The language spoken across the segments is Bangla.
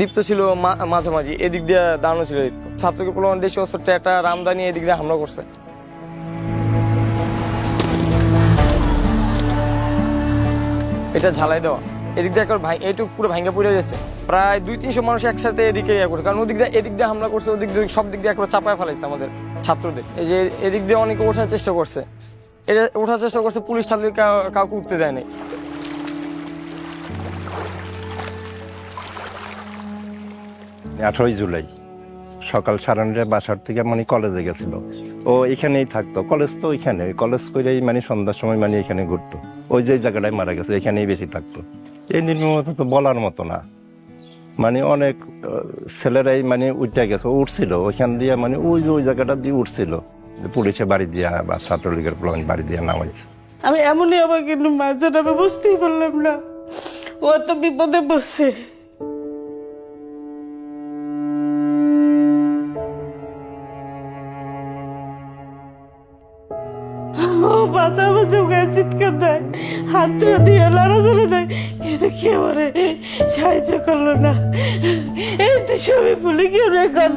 দীপ্ত ছিল মাঝামাঝি, এদিক দিয়ে দাঁড়ানো ছিল ছাত্রকে প্রলোভন দেশে অস্ত্র টেটা রামদানি এদিক দিয়ে হামলা করছে। এটা ঝালাই দেওয়া। এদিক দিয়ে একবার ভাই, এইটুকু পুরো ভাঙ্গা পড়ে গেছে। প্রায় দুই তিনশো মানুষ একসাথে এদিকে ইয়ে করছে। কারণ ওদিক দিয়ে, এদিক দিয়ে হামলা করছে, ওদিক দিয়ে সব দিক দিয়ে একবার চাপায় ফেলাইছে আমাদের ছাত্রদের। এই যে এদিক দিয়ে অনেকে ওঠার চেষ্টা করছে। এটা ওঠার চেষ্টা করছে, পুলিশ ছাত্রী কাউকে উঠতে দেয় নাই। আঠারোই জুলাই। সকাল সাড়ে নটায় বাসার থেকে মানে কলেজে গেছিল। ও এখানেই থাকতো। কলেজ তো ওইখানে। কলেজ করেই মানে সন্ধ্যার সময় মানে এখানে ঘুরতো। ওই যে জায়গাটায় মারা গেছে, এখানেই বেশি থাকতো। এই নির্মমতা তো বলার মতো না। মানে অনেক ছেলেরাই মানে উঠে গেছে উঠছিল ওইখান দিয়ে মানে ওই যে ওই জায়গাটা দিয়ে উঠছিল পুলিশে বাড়ি দিয়া বা ছাত্রলীগের প্লান বাড়ি দিয়ে নামাইছে। আমি এমনই আমার কিন্তু মাঝে বুঝতেই পারলাম না। ও তো বিপদে বসে বাঁচা গায়ে চিৎকার দেয়, হাত ধরে দিয়ে লড়াচড়ে দেয়। কিন্তু কেউ ওরে সাহায্য করল না। এই তো সবই ভুলে কেউ এখন।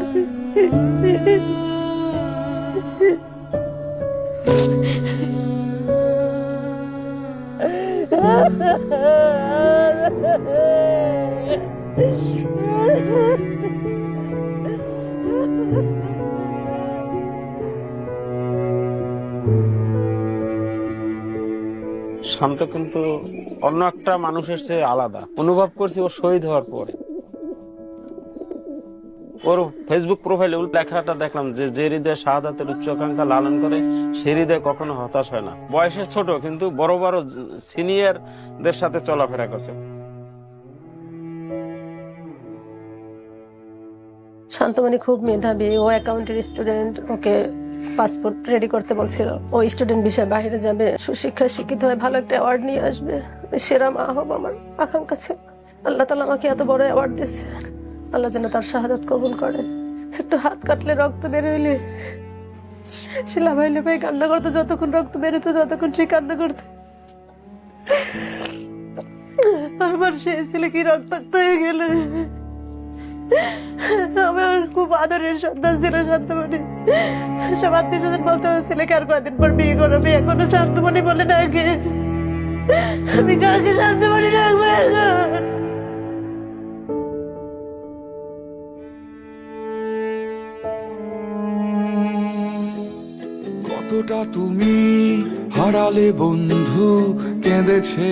শান্ত কিন্তু অন্য একটা মানুষের চেয়ে আলাদা। অনুভব করছি ও শহীদ হওয়ার পরে। ওর ফেসবুক প্রোফাইলে লেখাটা দেখলাম যে যে হৃদয় শাহাদাতের উচ্চাকাঙ্ক্ষা লালন করে, সে হৃদয় কখনো হতাশ হয় না। বয়সে ছোট, কিন্তু বড় বড় সিনিয়রদের সাথে চলাফেরা করছে। শান্তমণি খুব মেধাবী। ও অ্যাকাউন্টের স্টুডেন্ট ওকে পাসপোর্ট রেডি করতে বলছিল। ও স্টুডেন্ট বিষয়ে বাইরে যাবে সুশিক্ষায় শিক্ষিত হয়ে ভালো একটা অ্যাওয়ার্ড নিয়ে আসবে। সেরা মা হব আমার আকাঙ্ক্ষা ছিল। আল্লাহ তালা আমাকে এত বড় অ্যাওয়ার্ড দিয়েছে। আল্লাহ যেন তার শাহাদাত কবুল করে। একটু হাত কাটলে রক্ত বের হইলে। শিলা ভাইলে ভাই, কান্না করতে যতক্ষণ রক্ত বেরোতো ততক্ষণ সে কান্না করতে। আমার সেই ছেলে কি রক্তাক্ত হয়ে গেলে? আমার খুব আদরের সন্তান ছিল শান্তমণি সব ছেলেকে আর পর বিয়ে এখনও শান্তমণি বলে ডাকে। আমি শান্তমণি ডাকবো এখন। কতটা তুমি হারালে বন্ধু, কেঁদেছে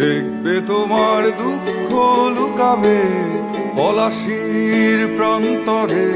দেখবে তোমার দুঃখ লুকাবে পলাশির প্রান্তরে।